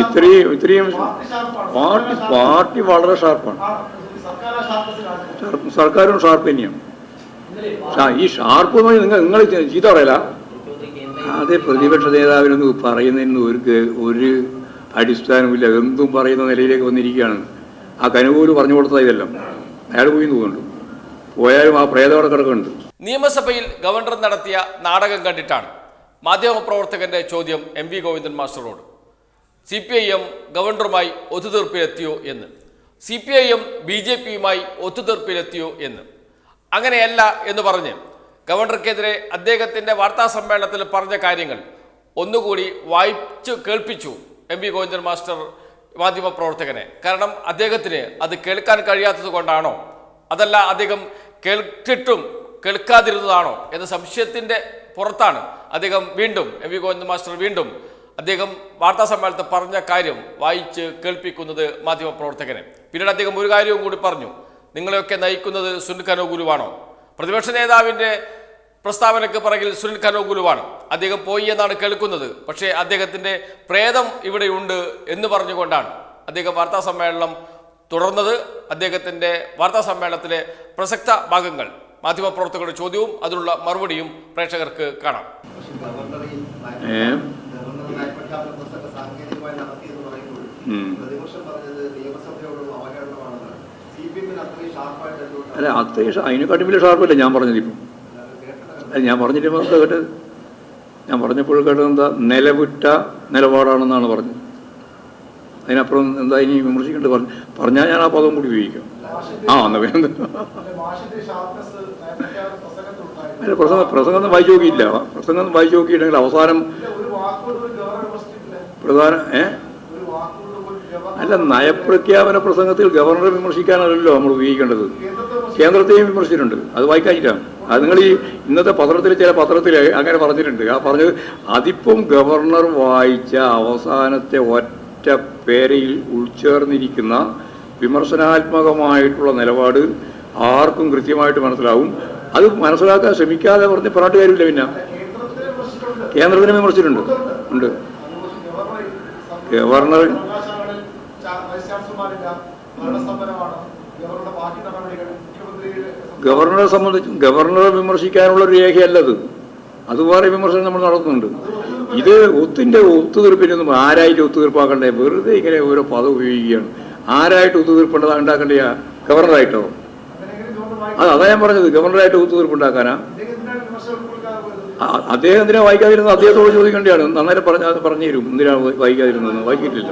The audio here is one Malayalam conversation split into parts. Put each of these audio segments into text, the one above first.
ഇത്രയും ഇത്രയും പാർട്ടി പാർട്ടി വളരെ ഷാർപ്പാണ്. ഷാർപ്പ് സർക്കാരും ഷാർപ്പ് തന്നെയാണ്. ഈ ഷാർപ്പ് എന്ന് പറഞ്ഞാൽ നിങ്ങൾ നിങ്ങൾ ചീത്ത പറയല? അത് പ്രതിപക്ഷ നേതാവിനൊന്നും പറയുന്നതിന് ഒരു ഒരു അടിസ്ഥാനമില്ല എന്തും പറയുന്ന നിലയിലേക്ക് വന്നിരിക്കുകയാണ്. ആ കനുകൂൽ പറഞ്ഞു കൊടുത്തത് ഇതെല്ലാം. അയാൾ പോയി തോന്നുന്നുണ്ട്. പോയാലും ആ പ്രേതവിടെ കിടക്കുന്നുണ്ട്. നിയമസഭയിൽ ഗവർണർ നടത്തിയ നാടകം കണ്ടിട്ടാണ്. മാധ്യമപ്രവർത്തകന്റെ ചോദ്യം എം വി ഗോവിന്ദൻ മാസ്റ്ററോട്. സി പി ഐ എം ഗവർണറുമായി ഒത്തുതീർപ്പിലെത്തിയോ എന്ന്. C P I M B J പിയുമായി ഒത്തുതീർപ്പിലെത്തിയോ എന്ന്. അങ്ങനെയല്ല എന്ന് പറഞ്ഞ് ഗവർണർക്കെതിരെ അദ്ദേഹത്തിന്റെ വാർത്താ സമ്മേളനത്തിൽ പറഞ്ഞ കാര്യങ്ങൾ ഒന്നുകൂടി വായിച്ചു കേൾപ്പിച്ചു എം വി ഗോവിന്ദൻ മാസ്റ്റർ മാധ്യമപ്രവർത്തകനെ കാരണം അദ്ദേഹത്തിന് അത് കേൾക്കാൻ കഴിയാത്തത് കൊണ്ടാണോ? അതല്ല അദ്ദേഹം കേട്ടിട്ടും കേൾക്കാതിരുന്നതാണോ? എന്ന സംശയത്തിന്റെ പുറത്താണ് അദ്ദേഹം വീണ്ടും എം വി ഗോവിന്ദൻ മാസ്റ്റർ വീണ്ടും അദ്ദേഹം വാർത്താ സമ്മേളനത്തിൽ പറഞ്ഞ കാര്യം വായിച്ച് കേൾപ്പിക്കുന്നത് മാധ്യമപ്രവർത്തകനെ. പിന്നീട് അദ്ദേഹം ഒരു കാര്യവും കൂടി പറഞ്ഞു. നിങ്ങളെയൊക്കെ നയിക്കുന്നത് സുനിൽ കനോഗുലുവാണോ? പ്രതിപക്ഷ നേതാവിന്റെ പ്രസ്താവനയ്ക്ക് പിറകിൽ സുനിൽ കനോഗുരുവാണ് അദ്ദേഹം പോയി എന്നാണ് കേൾക്കുന്നത്. പക്ഷേ അദ്ദേഹത്തിന്റെ പ്രേതം ഇവിടെയുണ്ട് എന്ന് പറഞ്ഞുകൊണ്ടാണ് അദ്ദേഹം വാർത്താ സമ്മേളനം തുടർന്നത്. അദ്ദേഹത്തിന്റെ വാർത്താ സമ്മേളനത്തിലെ പ്രസക്ത ഭാഗങ്ങൾ മാധ്യമപ്രവർത്തകരുടെ ചോദ്യവും അതിനുള്ള മറുപടിയും പ്രേക്ഷകർക്ക് കാണാം. പക്ഷേ ഗവർണർ ഈ ഏ? ഗവർണർ നയപ്രഖ്യാപന പുസ്തക സാങ്കേതികമായി നടത്തിയെന്ന് പറയുമ്പോൾ പ്രതിപക്ഷം പറഞ്ഞത് നിയമസഭയോടുള്ള അവഹേളനമാണെന്നാണ്. സി പി എമ്മിന് അത്രയും ഷാർപ്പായിട്ട് അല്ല അത്രയും അതിനെക്കാട്ടും വലിയ ഷാർപ്പല്ലേ ഞാൻ പറഞ്ഞിരിക്കും അല്ല ഞാൻ പറഞ്ഞിട്ട് എന്താ കേട്ടത് ഞാൻ പറഞ്ഞപ്പോൾ കേട്ടത് എന്താ? നിലവിട്ട നിലപാടാണെന്നാണ് പറഞ്ഞത്. അതിനപ്പുറം എന്താ ഇനി വിമർശിക്കേണ്ടത് പറഞ്ഞു പറഞ്ഞാൽ ഞാൻ ആ പദം കൂടി ഉപയോഗിക്കാം. ആ എന്നാ അല്ല പ്രസംഗം പ്രസംഗം ഒന്നും വായിച്ചു നോക്കിയില്ല പ്രസംഗം ഒന്നും വായിച്ചു നോക്കിയിട്ടുണ്ടെങ്കിൽ അവസാനം പ്രധാന ഏ? അല്ല നയപ്രഖ്യാപന പ്രസംഗത്തിൽ ഗവർണറെ വിമർശിക്കാനല്ലല്ലോ നമ്മൾ ഉപയോഗിക്കേണ്ടത്. കേന്ദ്രത്തെയും വിമർശിച്ചിട്ടുണ്ട്. അത് വായിക്കാനിട്ടാണ് അത് നിങ്ങൾ ഈ ഇന്നത്തെ പത്രത്തിൽ ചില പത്രത്തിൽ അങ്ങനെ പറഞ്ഞിട്ടുണ്ട്. ആ പറഞ്ഞത് അതിപ്പം ഗവർണർ വായിച്ച അവസാനത്തെ ഒറ്റ പേരയിൽ ഉൾച്ചേർന്നിരിക്കുന്ന വിമർശനാത്മകമായിട്ടുള്ള നിലപാട് ആർക്കും കൃത്യമായിട്ട് മനസ്സിലാവും. അത് മനസ്സിലാക്കാൻ ശ്രമിക്കാതെ പറഞ്ഞ് പറഞ്ഞിട്ട് കാര്യമില്ല പിന്നെ. കേന്ദ്രത്തിനെ വിമർശിച്ചിട്ടുണ്ട്. ഉണ്ട്. ഗവർണർ ഗവർണറെ സംബന്ധിച്ച് ഗവർണറെ വിമർശിക്കാനുള്ള ഒരു രേഖയല്ലത്. അതുപോലെ വിമർശനം നമ്മൾ നടത്തുന്നുണ്ട്. ഇത് ഒത്തിന്റെ ഒത്തുതീർപ്പിനൊന്നും ആരായിട്ട് ഒത്തുതീർപ്പാക്കണ്ടേ? വെറുതെ ഇങ്ങനെ ഓരോ പദം ഉപയോഗിക്കുകയാണ്. ആരായിട്ട് ഒത്തുതീർപ്പുണ്ടത് ഉണ്ടാക്കണ്ടേ ഗവർണറായിട്ടോ? അത് ഞാൻ പറഞ്ഞത്. ഗവർണറായിട്ട് ഒത്തുതീർപ്പുണ്ടാക്കാനാ അദ്ദേഹം എന്തിനാ വായിക്കാതിരുന്നത്? അദ്ദേഹത്തോട് ചോദിക്കേണ്ടതാണ് നന്നായി പറഞ്ഞ പറഞ്ഞു തരും എന്തിനാ വായിക്കാതിരുന്നത് വായിക്കിട്ടില്ല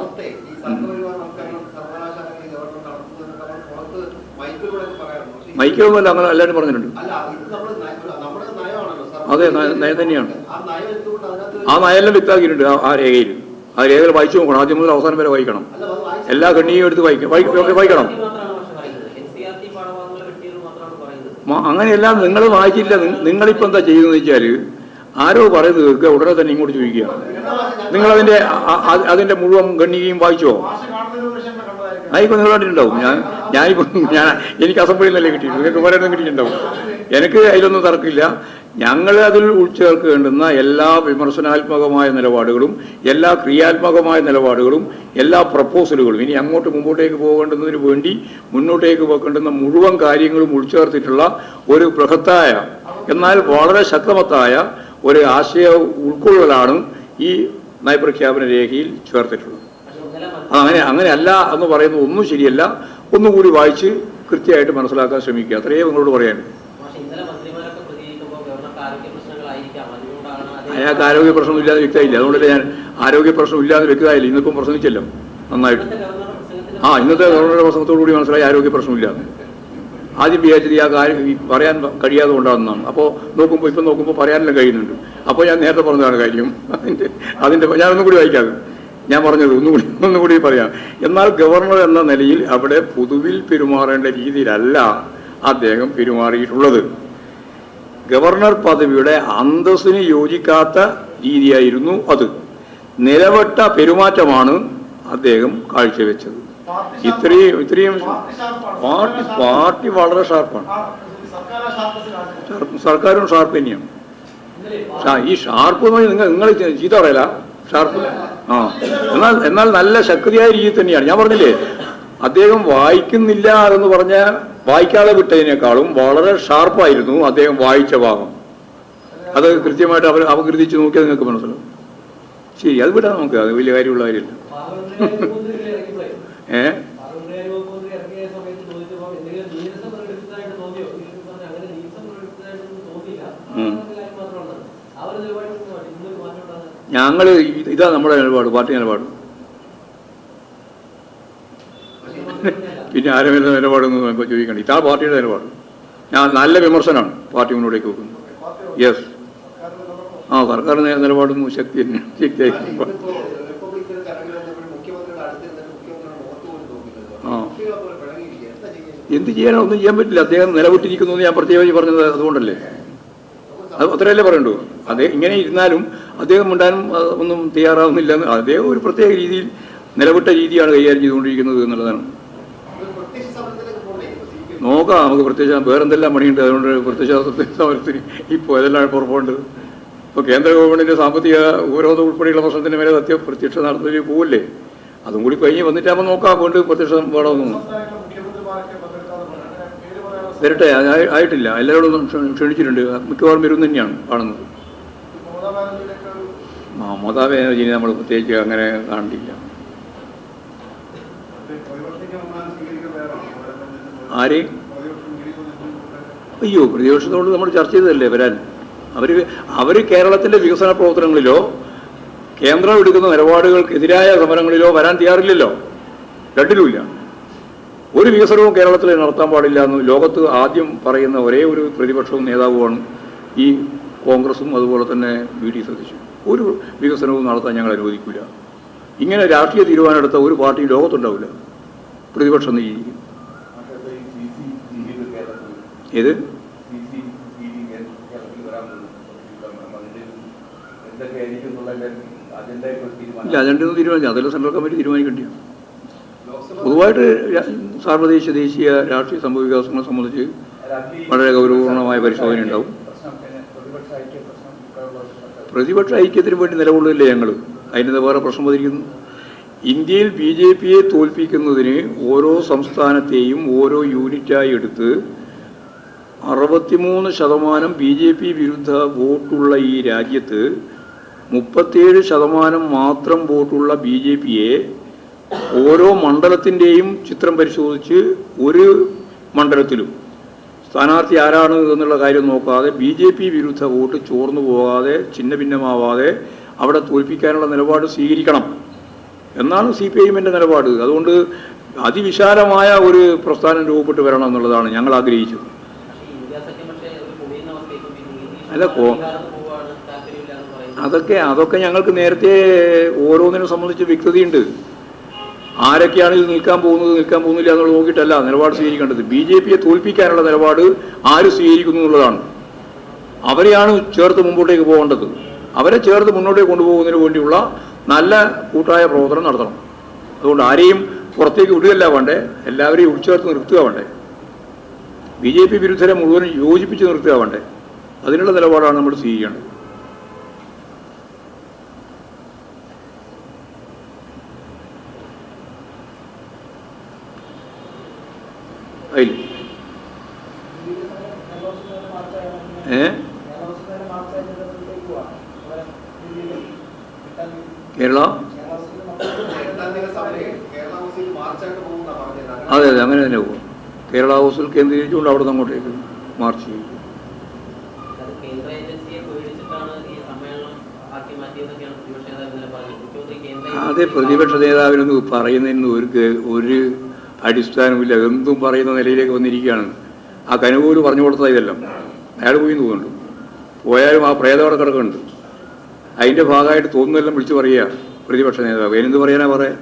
മൈക്കോമല്ല മൈക്കൊന്നുമല്ല അങ്ങനെ എല്ലാവരും പറഞ്ഞിട്ടുണ്ട്. അതെ, നയം തന്നെയാണ്. ആ നയെല്ലാം വ്യക്തമാക്കിയിട്ടുണ്ട് ആ- രേഖയിൽ. ആ രേഖകൾ വായിച്ചു നോക്കണം. ആദ്യം മുതൽ അവസാനം വരെ വായിക്കണം. എല്ലാ കണ്ണിയും എടുത്ത് വായിക്കണം. വായിക്കണം അങ്ങനെയല്ല നിങ്ങൾ വായിച്ചില്ല. നിങ്ങളിപ്പോ എന്താ ചെയ്യുന്നത് വെച്ചാൽ ആരോ പറയുന്നത് കേൾക്കുക. ഉടനെ തന്നെ ഇങ്ങോട്ട് ചോദിക്കുക. നിങ്ങൾ അതിന്റെ അതിന്റെ മുഴുവൻ ഗണ്ണികയും വായിച്ചോ? ആയിപ്പോ നിങ്ങൾ കണ്ടിട്ടുണ്ടാവും. ഞാൻ ഞാനിപ്പോ ഞാൻ എനിക്ക് അസംബ്ലിയിൽ നിന്നല്ലേ കിട്ടിയിട്ടുണ്ട് നിങ്ങൾക്ക് പറയുന്നത് കിട്ടിയിട്ടുണ്ടാവും. എനിക്ക് അതിലൊന്നും തർക്കമില്ല. ഞങ്ങൾ അതിൽ ഉൾച്ചേർക്കേണ്ടുന്ന എല്ലാ വിമർശനാത്മകമായ നിലപാടുകളും എല്ലാ ക്രിയാത്മകമായ നിലപാടുകളും എല്ലാ പ്രപ്പോസലുകളും ഇനി അങ്ങോട്ട് മുമ്പോട്ടേക്ക് പോകേണ്ടുന്നതിന് വേണ്ടി മുന്നോട്ടേക്ക് പോകേണ്ടുന്ന മുഴുവൻ കാര്യങ്ങളും ഉൾച്ചേർത്തിട്ടുള്ള ഒരു ബൃഹത്തായ എന്നാൽ വളരെ ശക്തമത്തായ ഒരു ആശയ ഉൾക്കൊള്ളലാണ് ഈ നയപ്രഖ്യാപന രേഖയിൽ ചേർത്തിട്ടുള്ളത്. അങ്ങനെ അങ്ങനെയല്ല എന്ന് പറയുന്നത് ഒന്നും ശരിയല്ല. ഒന്നുകൂടി വായിച്ച് കൃത്യമായിട്ട് മനസ്സിലാക്കാൻ ശ്രമിക്കുക. അത്രയേ നിങ്ങളോട് പറയാൻ അയാൾക്ക് ആരോഗ്യ പ്രശ്നം ഇല്ലാതെ വ്യക്തമായില്ല. അതുകൊണ്ടല്ലേ ഞാൻ ആരോഗ്യ പ്രശ്നം ഇല്ലാതെ വ്യക്തമായില്ല. ഇന്നിപ്പം പ്രസംഗിച്ചല്ലോ നന്നായിട്ട്. ആ ഇന്നത്തെ ഗവർണറുടെ പ്രസംഗത്തോടു കൂടി മനസ്സിലായി ആരോഗ്യ പ്രശ്നമില്ലാതെ ആദ്യം വിചാരിച്ചത് ആ കാര്യം പറയാൻ കഴിയാതെ കൊണ്ടാണെന്നാണ്. അപ്പോൾ നോക്കുമ്പോൾ ഇപ്പം നോക്കുമ്പോൾ പറയാനെല്ലാം കഴിയുന്നുണ്ട്. അപ്പോൾ ഞാൻ നേരത്തെ പറഞ്ഞതാണ് കാര്യം. അതിന്റെ അതിന്റെ ഞാനൊന്നും കൂടി വായിക്കാതെ. ഞാൻ പറഞ്ഞത് ഒന്നുകൂടി ഒന്നുകൂടി പറയാം. എന്നാൽ ഗവർണർ എന്ന നിലയിൽ അവിടെ പൊതുവിൽ പെരുമാറേണ്ട രീതിയിലല്ല അദ്ദേഹം പെരുമാറിയിട്ടുള്ളത്. ഗവർണർ പദവിയുടെ അന്തസ്സിന് യോജിക്കാത്ത രീതിയായിരുന്നു അത്. നിലവട്ട പെരുമാറ്റമാണ് അദ്ദേഹം കാഴ്ചവെച്ചത്. ഇത്രയും ഇത്രയും പാർട്ടി പാർട്ടി വളരെ ഷാർപ്പാണ്. ഷാർപ്പ് സർക്കാരും ഷാർപ്പ് തന്നെയാണ്. ഈ ഷാർപ്പ് എന്ന് പറഞ്ഞാൽ നിങ്ങൾ നിങ്ങൾ ചീത്ത പറയല? ഷാർപ്പ്? ആ. എന്നാൽ എന്നാൽ നല്ല ശക്തിയായ രീതിയിൽ തന്നെയാണ്. ഞാൻ പറഞ്ഞില്ലേ അദ്ദേഹം വായിക്കുന്നില്ല എന്ന് പറഞ്ഞ വായിക്കാതെ വിട്ടതിനേക്കാളും വളരെ ഷാർപ്പായിരുന്നു അദ്ദേഹം വായിച്ച ഭാഗം. അത് കൃത്യമായിട്ട് അവർ അപകീർത്തിച്ച് നോക്കിയാൽ നിങ്ങൾക്ക് മനസ്സിലാവും. ശരി അത് വിടാം നമുക്ക് അത് വലിയ കാര്യമുള്ള കാര്യമില്ല. ഏ? ഉം. ഞങ്ങൾ ഇതാ നമ്മുടെ നിലപാട് പാർട്ടി നിലപാട്. പിന്നെ ആരും വരുന്ന നിലപാടൊന്നും ഇപ്പോൾ ചോദിക്കണം ഇതാ പാർട്ടിയുടെ നിലപാട്. ഞാൻ നല്ല വിമർശനമാണ് പാർട്ടി മുന്നോട്ടേക്ക് വെക്കുന്നത്. യെസ് ആ സർക്കാർ നിലപാടൊന്നും ശക്തി തന്നെ എന്താ ചെയ്യാനോ? ഒന്നും ചെയ്യാൻ പറ്റില്ല. അദ്ദേഹം നിലവിട്ടിരിക്കുന്നു എന്ന് ഞാൻ പ്രത്യേകിച്ച് പറഞ്ഞത് അതുകൊണ്ടല്ലേ. അത് അത്രയല്ലേ പറയണ്ടു? അദ്ദേഹം ഇങ്ങനെ ഇരുന്നാലും അദ്ദേഹം ഉണ്ടാനും ഒന്നും തയ്യാറാവുന്നില്ല അദ്ദേഹം ഒരു പ്രത്യേക രീതിയിൽ നിലവിട്ട രീതിയാണ് കൈകാര്യം ചെയ്തുകൊണ്ടിരിക്കുന്നത് എന്നുള്ളതാണ്. നോക്കാം നമുക്ക് പ്രത്യക്ഷ വേറെന്തെല്ലാം പണിയുണ്ട്. അതുകൊണ്ട് പ്രത്യക്ഷ ഇപ്പോൾ അതെല്ലാം പുറപ്പെടുന്നത് ഇപ്പോൾ കേന്ദ്ര ഗവൺമെന്റിന്റെ സാമ്പത്തിക ഉപരോധം ഉൾപ്പെടെയുള്ള പ്രശ്നത്തിന് മേലെ സത്യം പ്രത്യക്ഷ നടത്തലിൽ പോവില്ലേ? അതും കൂടി കഴിഞ്ഞ് വന്നിട്ടാകുമ്പോൾ നോക്കാം കൊണ്ട് പ്രത്യക്ഷം വേണമെന്ന് വരട്ടെ ആയിട്ടില്ല. എല്ലാവരോടും ക്ഷണിച്ചിട്ടുണ്ട്. മിക്കവാറും വരും തന്നെയാണ് കാണുന്നത്. മമതാ ബാനർജിനെ നമ്മൾ പ്രത്യേകിച്ച് അങ്ങനെ കാണില്ല ആരെ? അയ്യോ പ്രതിപക്ഷത്തോട് നമ്മൾ ചർച്ച ചെയ്തതല്ലേ വരാൻ? അവർ അവർ കേരളത്തിന്റെ വികസന പ്രവർത്തനങ്ങളിലോ കേന്ദ്രം എടുക്കുന്ന നിലപാടുകൾക്കെതിരായ സമരങ്ങളിലോ വരാൻ തയ്യാറില്ലല്ലോ? രണ്ടിലുമില്ല. ഒരു വികസനവും കേരളത്തിൽ നടത്താൻ പാടില്ല എന്ന് ലോകത്ത് ആദ്യം പറയുന്ന ഒരേ ഒരു പ്രതിപക്ഷവും നേതാവുമാണ് ഈ കോൺഗ്രസും അതുപോലെ തന്നെ വി ഡി സതീശും ഒരു വികസനവും നടത്താൻ ഞങ്ങൾ അനുവദിക്കില്ല ഇങ്ങനെ രാഷ്ട്രീയ തീരുമാനം എടുത്ത ഒരു പാർട്ടി ലോകത്തുണ്ടാവില്ല. പ്രതിപക്ഷം രീതിയിൽ ഏത്? ഇല്ല അജണ്ടയൊന്നും തീരുമാനിച്ചു അതെല്ലാം സെൻട്രൽ കമ്മിറ്റി തീരുമാനിക്കേണ്ടിയാണ് പൊതുവായിട്ട് സാർവദേശീയ ദേശീയ രാഷ്ട്രീയ സംഭവ വികാസങ്ങളെ സംബന്ധിച്ച് വളരെ ഗൗരവപൂർണമായ പരിശോധന ഉണ്ടാവും. പ്രതിപക്ഷ ഐക്യത്തിന് വേണ്ടി നിലകൊള്ളില്ലേ ഞങ്ങൾ അതിന് വേറെ പ്രശ്നം വന്നിരിക്കുന്നു? ഇന്ത്യയിൽ ബി ജെ പിയെ തോൽപ്പിക്കുന്നതിന് ഓരോ സംസ്ഥാനത്തെയും ഓരോ യൂണിറ്റായി എടുത്ത് അറുപത്തിമൂന്ന് ശതമാനം ബി ജെ പി വിരുദ്ധ വോട്ടുള്ള ഈ രാജ്യത്ത് മുപ്പത്തേഴ് ശതമാനം മാത്രം വോട്ടുള്ള ബി ജെ പിയെ ഓരോ മണ്ഡലത്തിന്റെയും ചിത്രം പരിശോധിച്ച് ഒരു മണ്ഡലത്തിലും. സ്ഥാനാർത്ഥി ആരാണ് എന്നുള്ള കാര്യം നോക്കാതെ ബി ജെ പി വിരുദ്ധ വോട്ട് ചോർന്നു പോകാതെ ഛിന്ന ഭിന്നമാവാതെ അവിടെ തോൽപ്പിക്കാനുള്ള നിലപാട് സ്വീകരിക്കണം. എന്നാണ് സി പി ഐഎമ്മിന്റെ നിലപാട്. അതുകൊണ്ട് അതിവിശാലമായ ഒരു പ്രസ്ഥാനം രൂപപ്പെട്ട് വരണം എന്നുള്ളതാണ് ഞങ്ങൾ ആഗ്രഹിച്ചത്. അല്ല, അതൊക്കെ അതൊക്കെ ഞങ്ങൾക്ക് നേരത്തെ ഓരോന്നിനെ സംബന്ധിച്ച് വ്യക്തതയുണ്ട്. ആരൊക്കെയാണ് ഇത് നിൽക്കാൻ പോകുന്നത് നിൽക്കാൻ പോകുന്നില്ല എന്നുള്ളത് നോക്കിയിട്ടല്ല നിലപാട് സ്വീകരിക്കേണ്ടത്. ബി ജെ പിയെ തോൽപ്പിക്കാനുള്ള നിലപാട് ആര് സ്വീകരിക്കുന്നു എന്നുള്ളതാണ്. അവരെയാണ് ചേർത്ത് മുമ്പോട്ടേക്ക് പോകേണ്ടത്. അവരെ ചേർത്ത് മുന്നോട്ടേക്ക് കൊണ്ടുപോകുന്നതിന് വേണ്ടിയുള്ള നല്ല കൂട്ടായ പ്രവർത്തനം നടത്തണം. അതുകൊണ്ട് ആരെയും പുറത്തേക്ക് വിടുകയല്ല വേണ്ടേ എല്ലാവരെയും ഉൾച്ചേർത്ത് നിർത്തുക വേണ്ടേ. ബി ജെ പി വിരുദ്ധരെ മുഴുവൻ യോജിപ്പിച്ച് നിർത്തുക വേണ്ടേ. അതിനുള്ള നിലപാടാണ് നമ്മൾ സ്വീകരിക്കേണ്ടത് അതിൽ ഏ കേരള എട്ടാം തീയതി സമരം കേരള ഹൗസിൽ മാർച്ചായിട്ട് അതെ അതെ അങ്ങനെ തന്നെ പോകും. കേരള ഹൗസിൽ കേന്ദ്രീകരിച്ചുകൊണ്ട് അവിടെ നിന്ന് അങ്ങോട്ടേക്ക് മാർച്ച് ചെയ്യും. അത് പ്രതിപക്ഷ നേതാവിനൊന്നും പറയുന്നതിന് ഒരു ഒരു അടിസ്ഥാനമില്ല എന്തും പറയുന്ന നിലയിലേക്ക് വന്നിരിക്കുകയാണ്. ആ കനുകൂൽ പറഞ്ഞു കൊടുത്തത് ഇതെല്ലാം. അയാൾ പോയി തോന്നുന്നുണ്ട്. പോയാലും ആ പ്രേതം അവിടെ കിടക്കുന്നുണ്ട്. അതിന്റെ ഭാഗമായിട്ട് തോന്നുന്നെല്ലാം വിളിച്ചു പറയുക പ്രതിപക്ഷ നേതാവ്. അതിനെന്ത് പറയാനാ പറയാ?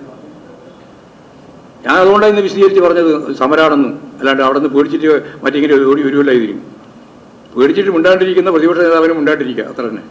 ഞാൻ അതുകൊണ്ടാണ് ഇന്ന് വിശദീകരിച്ച് പറഞ്ഞത് സമരാണെന്നും. അല്ലാണ്ട് അവിടെ നിന്ന് പേടിച്ചിട്ട് മറ്റിങ്ങനെ ഓടി വരുമല്ല ഇതിന് പേടിച്ചിട്ട് മിണ്ടാണ്ടിരിക്കുന്ന പ്രതിപക്ഷ നേതാവിനും മിണ്ടാണ്ടിരിക്കുക. അത്ര തന്നെ.